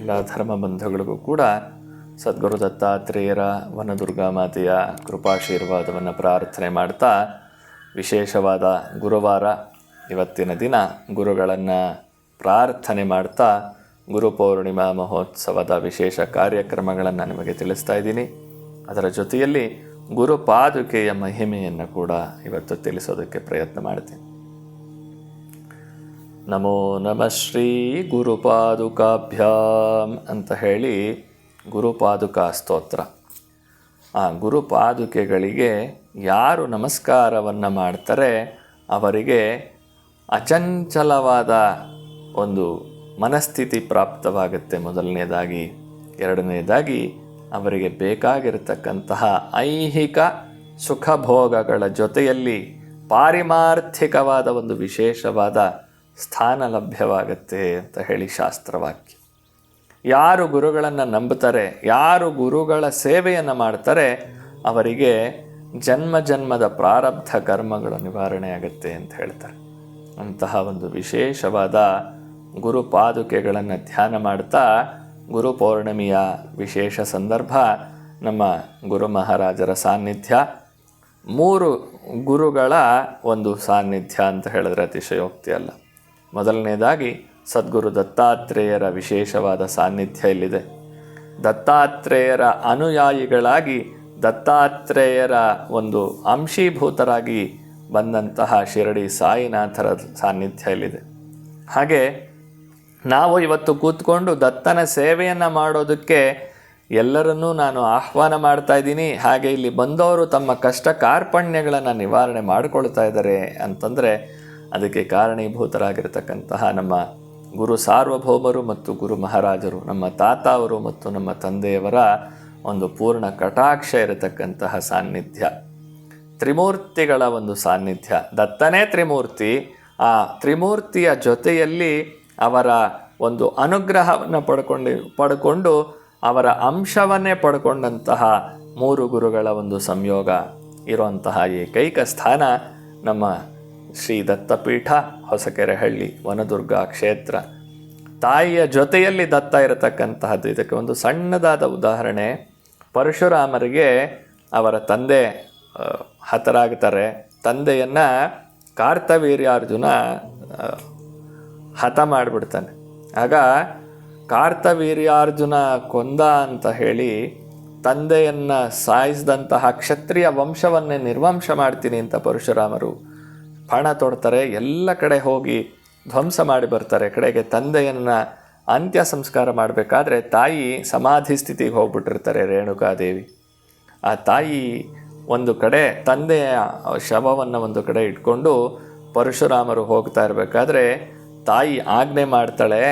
ಎಲ್ಲ ಧರ್ಮ ಬಂಧುಗಳಿಗೂ ಕೂಡ ಸದ್ಗುರು ದತ್ತಾತ್ರೇಯರ ವನದುರ್ಗಾ ಮಾತೆಯ ಕೃಪಾಶೀರ್ವಾದವನ್ನು ಪ್ರಾರ್ಥನೆ ಮಾಡ್ತಾ ವಿಶೇಷವಾದ ಗುರುವಾರ ಇವತ್ತಿನ ದಿನ ಗುರುಗಳನ್ನು ಪ್ರಾರ್ಥನೆ ಮಾಡ್ತಾ ಗುರು ಪೌರ್ಣಿಮಾ ಮಹೋತ್ಸವದ ವಿಶೇಷ ಕಾರ್ಯಕ್ರಮಗಳನ್ನು ನಿಮಗೆ ತಿಳಿಸ್ತಾ ಇದ್ದೀನಿ. ಅದರ ಜೊತೆಯಲ್ಲಿ ಗುರುಪಾದುಕೆಯ ಮಹಿಮೆಯನ್ನು ಕೂಡ ಇವತ್ತು ತಿಳಿಸೋದಕ್ಕೆ ಪ್ರಯತ್ನ ಮಾಡ್ತೀನಿ. ನಮೋ ನಮಃ ಶ್ರೀ ಗುರುಪಾದುಕಾಭ್ಯಾಮ್ ಅಂತ ಹೇಳಿ ಗುರುಪಾದುಕಾ ಸ್ತೋತ್ರ. ಆ ಗುರುಪಾದುಕೆಗಳಿಗೆ ಯಾರು ನಮಸ್ಕಾರವನ್ನು ಮಾಡ್ತಾರೆ ಅವರಿಗೆ ಅಚಂಚಲವಾದ ಒಂದು ಮನಸ್ಥಿತಿ ಪ್ರಾಪ್ತವಾಗುತ್ತೆ ಮೊದಲನೇದಾಗಿ. ಎರಡನೇದಾಗಿ ಅವರಿಗೆ ಬೇಕಾಗಿರತಕ್ಕಂತಹ ಐಹಿಕ ಸುಖಭೋಗಗಳ ಜೊತೆಯಲ್ಲಿ ಪಾರಿಮಾರ್ಥಿಕವಾದ ಒಂದು ವಿಶೇಷವಾದ ಸ್ಥಾನ ಲಭ್ಯವಾಗುತ್ತೆ ಅಂತ ಹೇಳಿ ಶಾಸ್ತ್ರವಾಕ್ಯ. ಯಾರು ಗುರುಗಳನ್ನು ನಂಬುತ್ತಾರೆ, ಯಾರು ಗುರುಗಳ ಸೇವೆಯನ್ನು ಮಾಡ್ತಾರೆ, ಅವರಿಗೆ ಜನ್ಮ ಜನ್ಮದ ಪ್ರಾರಬ್ಧ ಕರ್ಮಗಳ ನಿವಾರಣೆ ಆಗುತ್ತೆ ಅಂತ ಹೇಳ್ತಾರೆ. ಅಂತಹ ಒಂದು ವಿಶೇಷವಾದ ಗುರು ಪಾದುಕೆಗಳನ್ನು ಧ್ಯಾನ ಮಾಡ್ತಾ ಗುರು ಪೌರ್ಣಿಮೆಯ ವಿಶೇಷ ಸಂದರ್ಭ ನಮ್ಮ ಗುರು ಮಹಾರಾಜರ ಸಾನ್ನಿಧ್ಯ. ಮೂರು ಗುರುಗಳ ಒಂದು ಸಾನ್ನಿಧ್ಯ ಅಂತ ಹೇಳಿದ್ರೆ ಅತಿಶಯೋಕ್ತಿ ಅಲ್ಲ. ಮೊದಲನೇದಾಗಿ ಸದ್ಗುರು ದತ್ತಾತ್ರೇಯರ ವಿಶೇಷವಾದ ಸಾನ್ನಿಧ್ಯ ಇಲ್ಲಿದೆ. ದತ್ತಾತ್ರೇಯರ ಅನುಯಾಯಿಗಳಾಗಿ ದತ್ತಾತ್ರೇಯರ ಒಂದು ಅಂಶೀಭೂತರಾಗಿ ಬಂದಂತಹ ಶಿರಡಿ ಸಾಯಿನಾಥರ ಸಾನ್ನಿಧ್ಯ ಇಲ್ಲಿದೆ. ಹಾಗೆ ನಾವು ಇವತ್ತು ಕೂತ್ಕೊಂಡು ದತ್ತನ ಸೇವೆಯನ್ನು ಮಾಡೋದಕ್ಕೆ ಎಲ್ಲರನ್ನೂ ನಾನು ಆಹ್ವಾನ ಮಾಡ್ತಾ ಇದ್ದೀನಿ. ಹಾಗೆ ಇಲ್ಲಿ ಬಂದವರು ತಮ್ಮ ಕಷ್ಟ ಕಾರ್ಪಣ್ಯಗಳನ್ನು ನಿವಾರಣೆ ಮಾಡಿಕೊಳ್ತಾ ಇದ್ದಾರೆ ಅಂತಂದರೆ ಅದಕ್ಕೆ ಕಾರಣೀಭೂತರಾಗಿರ್ತಕ್ಕಂತಹ ನಮ್ಮ ಗುರು ಸಾರ್ವಭೌಮರು ಮತ್ತು ಗುರು ಮಹಾರಾಜರು, ನಮ್ಮ ತಾತ ಅವರು ಮತ್ತು ನಮ್ಮ ತಂದೆಯವರ ಒಂದು ಪೂರ್ಣ ಕಟಾಕ್ಷ ಇರತಕ್ಕಂತಹ ಸಾನ್ನಿಧ್ಯ. ತ್ರಿಮೂರ್ತಿಗಳ ಒಂದು ಸಾನ್ನಿಧ್ಯ. ದತ್ತನೇ ತ್ರಿಮೂರ್ತಿ. ಆ ತ್ರಿಮೂರ್ತಿಯ ಜೊತೆಯಲ್ಲಿ ಅವರ ಒಂದು ಅನುಗ್ರಹವನ್ನು ಪಡ್ಕೊಂಡು ಪಡ್ಕೊಂಡು ಅವರ ಅಂಶವನ್ನೇ ಪಡ್ಕೊಂಡಂತಹ ಮೂರು ಗುರುಗಳ ಒಂದು ಸಂಯೋಗ ಇರುವಂತಹ ಏಕೈಕ ಸ್ಥಾನ ನಮ್ಮ ಶ್ರೀ ದತ್ತಪೀಠ ಹೊಸಕೆರೆಹಳ್ಳಿ, ವನದುರ್ಗ ಕ್ಷೇತ್ರ. ತಾಯಿಯ ಜೊತೆಯಲ್ಲಿ ದತ್ತ ಇರತಕ್ಕಂತಹದ್ದು. ಇದಕ್ಕೆ ಒಂದು ಸಣ್ಣದಾದ ಉದಾಹರಣೆ. ಪರಶುರಾಮರಿಗೆ ಅವರ ತಂದೆ ಹತರಾಗ್ತಾರೆ. ತಂದೆಯನ್ನು ಕಾರ್ತವೀರ್ಯಾರ್ಜುನ ಹತ ಮಾಡಿಬಿಡ್ತಾನೆ. ಆಗ ಕಾರ್ತವೀರ್ಯಾರ್ಜುನ ಕೊಂದ ಅಂತ ಹೇಳಿ ತಂದೆಯನ್ನು ಸಾಯಿಸಿದಂತಹ ಕ್ಷತ್ರಿಯ ವಂಶವನ್ನೇ ನಿರ್ವಂಶ ಮಾಡ್ತೀನಿ ಅಂತ ಪರಶುರಾಮರು ಪಣ ತೊಡ್ತಾರೆ, ಎಲ್ಲ ಕಡೆ ಹೋಗಿ ಧ್ವಂಸ ಮಾಡಿ ಬರ್ತಾರೆ. ಕಡೆಗೆ ತಂದೆಯನ್ನು ಅಂತ್ಯ ಸಂಸ್ಕಾರ ಮಾಡಬೇಕಾದ್ರೆ ತಾಯಿ ಸಮಾಧಿ ಸ್ಥಿತಿಗೆ ಹೋಗ್ಬಿಟ್ಟಿರ್ತಾರೆ ರೇಣುಕಾದೇವಿ. ಆ ತಾಯಿ ಒಂದು ಕಡೆ ತಂದೆಯ ಶವವನ್ನು ಒಂದು ಕಡೆ ಇಟ್ಕೊಂಡು ಪರಶುರಾಮರು ಹೋಗ್ತಾ ಇರಬೇಕಾದ್ರೆ ತಾಯಿ ಆಜ್ಞೆ ಮಾಡ್ತಾಳೆ,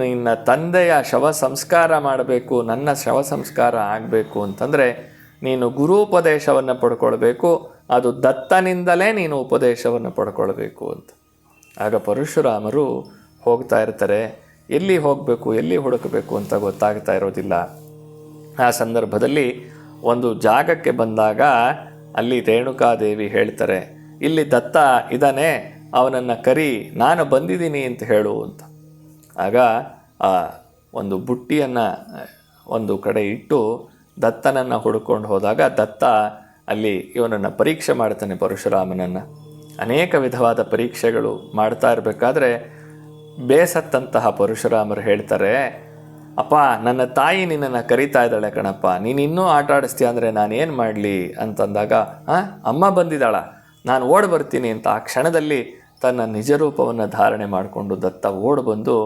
ನಿನ್ನ ತಂದೆಯ ಶವ ಸಂಸ್ಕಾರ ಮಾಡಬೇಕು, ನನ್ನ ಶವ ಸಂಸ್ಕಾರ ಆಗಬೇಕು ಅಂತಂದರೆ ನೀನು ಗುರುಪದೇಶವನ್ನು ಪಡ್ಕೊಳ್ಬೇಕು ಅದು ದತ್ತನಿಂದಲೇ ನೀನು ಉಪದೇಶವನ್ನು ಪಡ್ಕೊಳ್ಬೇಕು ಅಂತ. ಆಗ ಪರಶುರಾಮರು ಹೋಗ್ತಾ ಇರ್ತಾರೆ, ಎಲ್ಲಿ ಹೋಗಬೇಕು, ಎಲ್ಲಿ ಹುಡುಕಬೇಕು ಅಂತ ಗೊತ್ತಾಗ್ತಾ ಇರೋದಿಲ್ಲ. ಆ ಸಂದರ್ಭದಲ್ಲಿ ಒಂದು ಜಾಗಕ್ಕೆ ಬಂದಾಗ ಅಲ್ಲಿ ರೇಣುಕಾದೇವಿ ಹೇಳ್ತಾರೆ, ಇಲ್ಲಿ ದತ್ತ ಇದ್ದಾನೆ ಅವನನ್ನು ಕರಿ, ನಾನು ಬಂದಿದ್ದೀನಿ ಅಂತ ಹೇಳು ಅಂತ. ಆಗ ಆ ಒಂದು ಬುಟ್ಟಿಯನ್ನು ಒಂದು ಕಡೆ ಇಟ್ಟು ದತ್ತನನ್ನು ಹುಡುಕೊಂಡು ಹೋದಾಗ ದತ್ತ ಅಲ್ಲಿ ಇವನನ್ನು ಪರೀಕ್ಷೆ ಮಾಡ್ತಾನೆ ಪರಶುರಾಮನನ್ನು. ಅನೇಕ ವಿಧವಾದ ಪರೀಕ್ಷೆಗಳು ಮಾಡ್ತಾ ಇರಬೇಕಾದ್ರೆ ಬೇಸತ್ತಂತಹ ಪರಶುರಾಮರು ಹೇಳ್ತಾರೆ, ಅಪ್ಪ, ನನ್ನ ತಾಯಿ ನಿನ್ನನ್ನು ಕರಿತಾ ಇದ್ದಾಳೆ ಕಣಪ್ಪ. ನೀನು ಇನ್ನೂ ಆಟ ಆಡಿಸ್ತೀಯ ಅಂದರೆ ನಾನೇನು ಮಾಡಲಿ? ಅಂತಂದಾಗ ಅಮ್ಮ ಬಂದಿದ್ದಾಳ. ನಾನು ಓಡ್ ಬರ್ತೀನಿ ಅಂತ ಆ ಕ್ಷಣದಲ್ಲಿ ತನ್ನ ನಿಜರೂಪವನ್ನು ಧಾರಣೆ ಮಾಡಿಕೊಂಡು ದತ್ತ ಓಡ್ ಬಂದು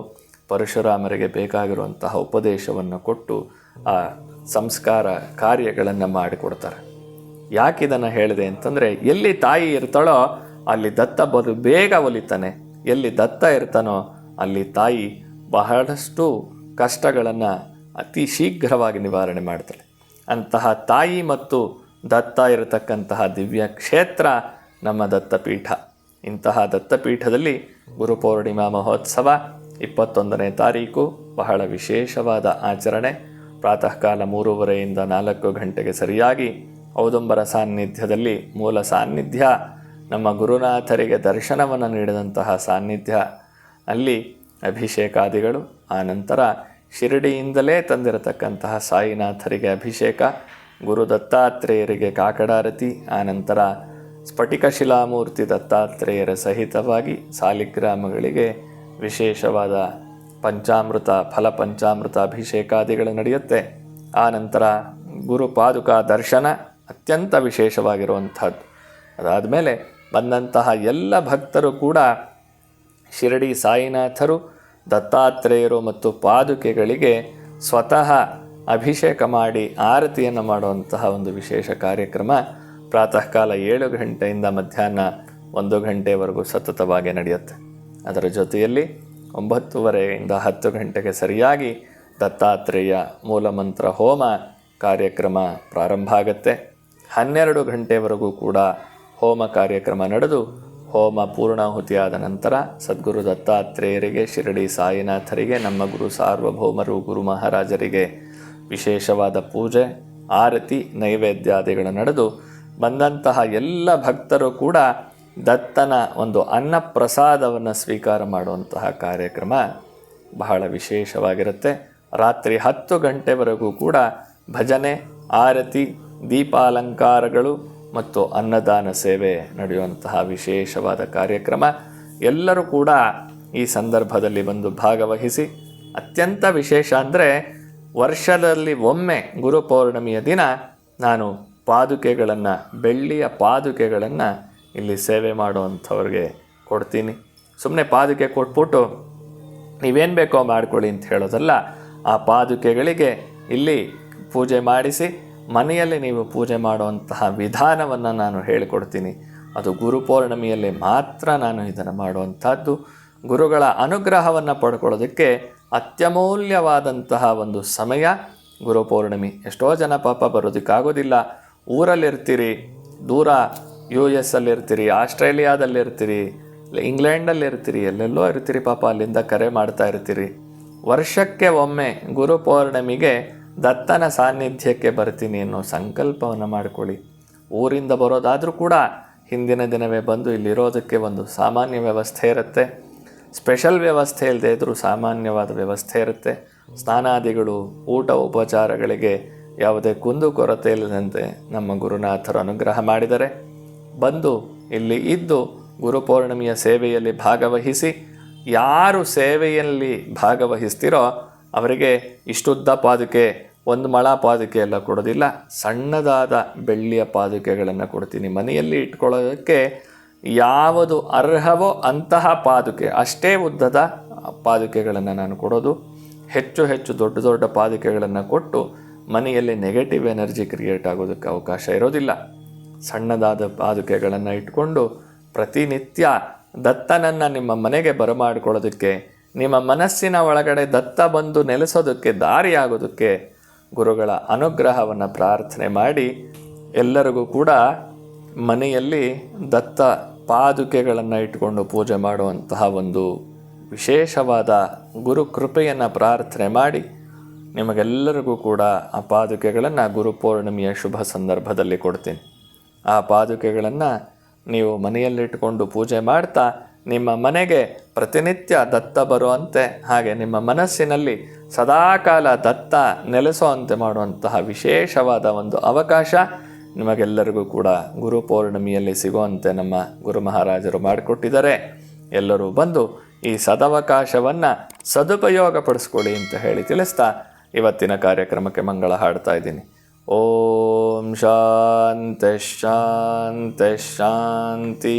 ಪರಶುರಾಮರಿಗೆ ಬೇಕಾಗಿರುವಂತಹ ಉಪದೇಶವನ್ನು ಕೊಟ್ಟು ಆ ಸಂಸ್ಕಾರ ಕಾರ್ಯಗಳನ್ನು ಮಾಡಿಕೊಡ್ತಾರೆ. ಯಾಕೆ ಇದನ್ನು ಹೇಳಿದೆ ಅಂತಂದರೆ, ಎಲ್ಲಿ ತಾಯಿ ಇರ್ತಾಳೋ ಅಲ್ಲಿ ದತ್ತ ಬದು ಬೇಗ ಒಲಿತಾನೆ. ಎಲ್ಲಿ ದತ್ತ ಇರ್ತಾನೋ ಅಲ್ಲಿ ತಾಯಿ ಬಹಳಷ್ಟು ಕಷ್ಟಗಳನ್ನು ಅತಿ ಶೀಘ್ರವಾಗಿ ನಿವಾರಣೆ ಮಾಡ್ತಾಳೆ. ಅಂತಹ ತಾಯಿ ಮತ್ತು ದತ್ತ ಇರತಕ್ಕಂತಹ ದಿವ್ಯ ಕ್ಷೇತ್ರ ನಮ್ಮ ದತ್ತಪೀಠ. ಇಂತಹ ದತ್ತಪೀಠದಲ್ಲಿ ಗುರುಪೌರ್ಣಿಮಾ ಮಹೋತ್ಸವ ಇಪ್ಪತ್ತೊಂದನೇ ತಾರೀಕು, ಬಹಳ ವಿಶೇಷವಾದ ಆಚರಣೆ. ಪ್ರಾತಃಕಾಲ ಮೂರುವರೆಯಿಂದ ನಾಲ್ಕು ಗಂಟೆಗೆ ಸರಿಯಾಗಿ ಔದುಂಬರ ಸಾನ್ನಿಧ್ಯದಲ್ಲಿ ಮೂಲ ಸಾನ್ನಿಧ್ಯ, ನಮ್ಮ ಗುರುನಾಥರಿಗೆ ದರ್ಶನವನ್ನು ನೀಡಿದಂತಹ ಸಾನ್ನಿಧ್ಯ. ಅಲ್ಲಿ ಅಭಿಷೇಕಾದಿಗಳು, ಆನಂತರ ನಂತರ ಶಿರಡಿಯಿಂದಲೇ ತಂದಿರತಕ್ಕಂತಹ ಸಾಯಿನಾಥರಿಗೆ ಅಭಿಷೇಕ, ಗುರು ದತ್ತಾತ್ರೇಯರಿಗೆ ಕಾಕಡಾರತಿ, ಆನಂತರ ನಂತರ ಸ್ಫಟಿಕ ಶಿಲಾಮೂರ್ತಿ ದತ್ತಾತ್ರೇಯರ ಸಹಿತವಾಗಿ ಸಾಲಿಗ್ರಾಮಗಳಿಗೆ ವಿಶೇಷವಾದ ಪಂಚಾಮೃತ, ಫಲ ಪಂಚಾಮೃತ ಅಭಿಷೇಕಾದಿಗಳು ನಡೆಯುತ್ತೆ. ಆನಂತರ ನಂತರ ಗುರು ಪಾದುಕಾ ದರ್ಶನ ಅತ್ಯಂತ ವಿಶೇಷವಾಗಿರುವಂಥದ್ದು. ಅದಾದಮೇಲೆ ಬಂದಂತಹ ಎಲ್ಲ ಭಕ್ತರು ಕೂಡ ಶಿರಡಿ ಸಾಯಿನಾಥರು, ದತ್ತಾತ್ರೇಯರು ಮತ್ತು ಪಾದುಕೆಗಳಿಗೆ ಸ್ವತಃ ಅಭಿಷೇಕ ಮಾಡಿ ಆರತಿಯನ್ನು ಮಾಡುವಂತಹ ಒಂದು ವಿಶೇಷ ಕಾರ್ಯಕ್ರಮ ಪ್ರಾತಃ ಕಾಲ ಏಳು ಗಂಟೆಯಿಂದ ಮಧ್ಯಾಹ್ನ ಒಂದು ಗಂಟೆವರೆಗೂ ಸತತವಾಗಿ ನಡೆಯುತ್ತೆ. ಅದರ ಜೊತೆಯಲ್ಲಿ ಒಂಬತ್ತುವರೆಯಿಂದ ಹತ್ತು ಗಂಟೆಗೆ ಸರಿಯಾಗಿ ದತ್ತಾತ್ರೇಯ ಮೂಲಮಂತ್ರ ಹೋಮ ಕಾರ್ಯಕ್ರಮ ಪ್ರಾರಂಭ ಆಗುತ್ತೆ. ಹನ್ನೆರಡು ಗಂಟೆವರೆಗೂ ಕೂಡ ಹೋಮ ಕಾರ್ಯಕ್ರಮ ನಡೆದು ಹೋಮ ಪೂರ್ಣಾಹುತಿಯಾದ ನಂತರ ಸದ್ಗುರು ದತ್ತಾತ್ರೇಯರಿಗೆ, ಶಿರಡಿ ಸಾಯಿನಾಥರಿಗೆ, ನಮ್ಮ ಗುರು ಸಾರ್ವಭೌಮರು, ಗುರು ಮಹಾರಾಜರಿಗೆ ವಿಶೇಷವಾದ ಪೂಜೆ, ಆರತಿ, ನೈವೇದ್ಯಾದಿಗಳು ನಡೆದು ಬಂದಂತಹ ಎಲ್ಲ ಭಕ್ತರು ಕೂಡ ದತ್ತನ ಒಂದು ಅನ್ನಪ್ರಸಾದವನ್ನು ಸ್ವೀಕಾರ ಮಾಡುವಂತಹ ಕಾರ್ಯಕ್ರಮ ಬಹಳ ವಿಶೇಷವಾಗಿರುತ್ತೆ. ರಾತ್ರಿ ಹತ್ತು ಗಂಟೆವರೆಗೂ ಕೂಡ ಭಜನೆ, ಆರತಿ ದೀಪಾಲಂಕಾರಗಳು ಮತ್ತು ಅನ್ನದಾನ ಸೇವೆ ನಡೆಯುವಂತಹ ವಿಶೇಷವಾದ ಕಾರ್ಯಕ್ರಮ. ಎಲ್ಲರೂ ಕೂಡ ಈ ಸಂದರ್ಭದಲ್ಲಿ ಬಂದು ಭಾಗವಹಿಸಿ, ಅತ್ಯಂತ ವಿಶೇಷ ಅಂದರೆ ವರ್ಷದಲ್ಲಿ ಒಮ್ಮೆ ಗುರು ಪೌರ್ಣಮಿಯ ದಿನ ನಾನು ಪಾದುಕೆಗಳನ್ನು, ಬೆಳ್ಳಿಯ ಪಾದುಕೆಗಳನ್ನು ಇಲ್ಲಿ ಸೇವೆ ಮಾಡುವಂಥವ್ರಿಗೆ ಕೊಡ್ತೀನಿ. ಸುಮ್ಮನೆ ಪಾದುಕೆ ಕೊಟ್ಬಿಟ್ಟು ನೀವೇನು ಬೇಕೋ ಮಾಡ್ಕೊಳ್ಳಿ ಅಂತ ಹೇಳೋದಲ್ಲ, ಆ ಪಾದುಕೆಗಳಿಗೆ ಇಲ್ಲಿ ಪೂಜೆ ಮಾಡಿಸಿ ಮನೆಯಲ್ಲಿ ನೀವು ಪೂಜೆ ಮಾಡುವಂತಹ ವಿಧಾನವನ್ನು ನಾನು ಹೇಳಿಕೊಡ್ತೀನಿ. ಅದು ಗುರು ಪೌರ್ಣಮಿಯಲ್ಲಿ ಮಾತ್ರ ನಾನು ಇದನ್ನು ಮಾಡುವಂಥದ್ದು. ಗುರುಗಳ ಅನುಗ್ರಹವನ್ನು ಪಡ್ಕೊಳ್ಳೋದಕ್ಕೆ ಅತ್ಯಮೂಲ್ಯವಾದಂತಹ ಒಂದು ಸಮಯ ಗುರು ಪೌರ್ಣಮಿ. ಎಷ್ಟೋ ಜನ ಪಾಪ ಬರೋದಕ್ಕಾಗೋದಿಲ್ಲ. ಊರಲ್ಲಿರ್ತೀರಿ, ದೂರ ಯು ಎಸ್ ಅಲ್ಲಿರ್ತೀರಿ ಆಸ್ಟ್ರೇಲಿಯಾದಲ್ಲಿರ್ತೀರಿ ಇಂಗ್ಲೆಂಡಲ್ಲಿರ್ತೀರಿ ಎಲ್ಲೆಲ್ಲೋ ಇರ್ತೀರಿ ಪಾಪ ಅಲ್ಲಿಂದ ಕರೆ ಮಾಡ್ತಾ ಇರ್ತೀರಿ. ವರ್ಷಕ್ಕೆ ಒಮ್ಮೆ ಗುರು ಪೌರ್ಣಮಿಗೆ ದತ್ತನ ಸಾನ್ನಿಧ್ಯಕ್ಕೆ ಬರ್ತೀನಿ ಅನ್ನೋ ಸಂಕಲ್ಪವನ್ನು ಮಾಡಿಕೊಳ್ಳಿ. ಊರಿಂದ ಬರೋದಾದರೂ ಕೂಡ ಹಿಂದಿನ ದಿನವೇ ಬಂದು ಇಲ್ಲಿರೋದಕ್ಕೆ ಒಂದು ಸಾಮಾನ್ಯ ವ್ಯವಸ್ಥೆ ಇರುತ್ತೆ. ಸ್ಪೆಷಲ್ ವ್ಯವಸ್ಥೆ ಇಲ್ಲದೆ ಇದ್ದರೂ ಸಾಮಾನ್ಯವಾದ ವ್ಯವಸ್ಥೆ ಇರುತ್ತೆ. ಸ್ನಾನಾದಿಗಳು, ಊಟ ಉಪಚಾರಗಳಿಗೆ ಯಾವುದೇ ಕುಂದು ಕೊರತೆ ಇಲ್ಲದಂತೆ ನಮ್ಮ ಗುರುನಾಥರು ಅನುಗ್ರಹ ಮಾಡಿದರೆ, ಬಂದು ಇಲ್ಲಿ ಇದ್ದು ಗುರುಪೌರ್ಣಿಮೆಯ ಸೇವೆಯಲ್ಲಿ ಭಾಗವಹಿಸಿ, ಯಾರು ಸೇವೆಯಲ್ಲಿ ಭಾಗವಹಿಸ್ತಿರೋ ಅವರಿಗೆ ಇಷ್ಟುದ್ದ ಪಾದುಕೆ ಒಂದು ಮಳ ಪಾದುಕೆ ಎಲ್ಲ ಕೊಡೋದಿಲ್ಲ, ಸಣ್ಣದಾದ ಬೆಳ್ಳಿಯ ಪಾದುಕೆಗಳನ್ನು ಕೊಡ್ತೀನಿ. ಮನೆಯಲ್ಲಿ ಇಟ್ಕೊಳ್ಳೋದಕ್ಕೆ ಯಾವುದು ಅರ್ಹವೋ ಅಂತಹ ಪಾದುಕೆ, ಅಷ್ಟೇ ಉದ್ದದ ಪಾದುಕೆಗಳನ್ನು ನಾನು ಕೊಡೋದು. ಹೆಚ್ಚು ಹೆಚ್ಚು ದೊಡ್ಡ ದೊಡ್ಡ ಪಾದುಕೆಗಳನ್ನು ಕೊಟ್ಟು ಮನೆಯಲ್ಲಿ ನೆಗೆಟಿವ್ ಎನರ್ಜಿ ಕ್ರಿಯೇಟ್ ಆಗೋದಕ್ಕೆ ಅವಕಾಶ ಇರೋದಿಲ್ಲ. ಸಣ್ಣದಾದ ಪಾದುಕೆಗಳನ್ನು ಇಟ್ಕೊಂಡು ಪ್ರತಿನಿತ್ಯ ದತ್ತನನ್ನು ನಿಮ್ಮ ಮನೆಗೆ ಬರಮಾಡಿಕೊಳ್ಳೋದಕ್ಕೆ, ನಿಮ್ಮ ಮನಸ್ಸಿನ ಒಳಗಡೆ ದತ್ತ ಬಂದು ನೆಲೆಸೋದಕ್ಕೆ, ದಾರಿಯಾಗೋದಕ್ಕೆ ಗುರುಗಳ ಅನುಗ್ರಹವನ್ನು ಪ್ರಾರ್ಥನೆ ಮಾಡಿ ಎಲ್ಲರಿಗೂ ಕೂಡ ಮನೆಯಲ್ಲಿ ದತ್ತ ಪಾದುಕೆಗಳನ್ನು ಇಟ್ಕೊಂಡು ಪೂಜೆ ಮಾಡುವಂತಹ ಒಂದು ವಿಶೇಷವಾದ ಗುರು ಕೃಪೆಯನ್ನು ಪ್ರಾರ್ಥನೆ ಮಾಡಿ ನಿಮಗೆಲ್ಲರಿಗೂ ಕೂಡ ಆ ಪಾದುಕೆಗಳನ್ನು ಗುರು ಪೂರ್ಣಿಮೆಯ ಶುಭ ಸಂದರ್ಭದಲ್ಲಿ ಕೊಡ್ತೀನಿ. ಆ ಪಾದುಕೆಗಳನ್ನು ನೀವು ಮನೆಯಲ್ಲಿಟ್ಟುಕೊಂಡು ಪೂಜೆ ಮಾಡ್ತಾ ನಿಮ್ಮ ಮನೆಗೆ ಪ್ರತಿನಿತ್ಯ ದತ್ತ ಬರುವಂತೆ, ಹಾಗೆ ನಿಮ್ಮ ಮನಸ್ಸಿನಲ್ಲಿ ಸದಾಕಾಲ ದತ್ತ ನೆಲೆಸುವಂತೆ ಮಾಡುವಂತಹ ವಿಶೇಷವಾದ ಒಂದು ಅವಕಾಶ ನಿಮಗೆಲ್ಲರಿಗೂ ಕೂಡ ಗುರು ಪೌರ್ಣಮಿಯಲ್ಲಿ ಸಿಗುವಂತೆ ನಮ್ಮ ಗುರು ಮಹಾರಾಜರು ಮಾಡಿಕೊಟ್ಟಿದ್ದಾರೆ. ಎಲ್ಲರೂ ಬಂದು ಈ ಸದವಕಾಶವನ್ನು ಸದುಪಯೋಗಪಡಿಸ್ಕೊಳ್ಳಿ ಅಂತ ಹೇಳಿ ತಿಳಿಸ್ತಾ ಇವತ್ತಿನ ಕಾರ್ಯಕ್ರಮಕ್ಕೆ ಮಂಗಳ ಹಾಡ್ತಾ ಇದ್ದೀನಿ. ಓಂ ಶಾಂತಿ ಶಾಂತಿ ಶಾಂತಿ.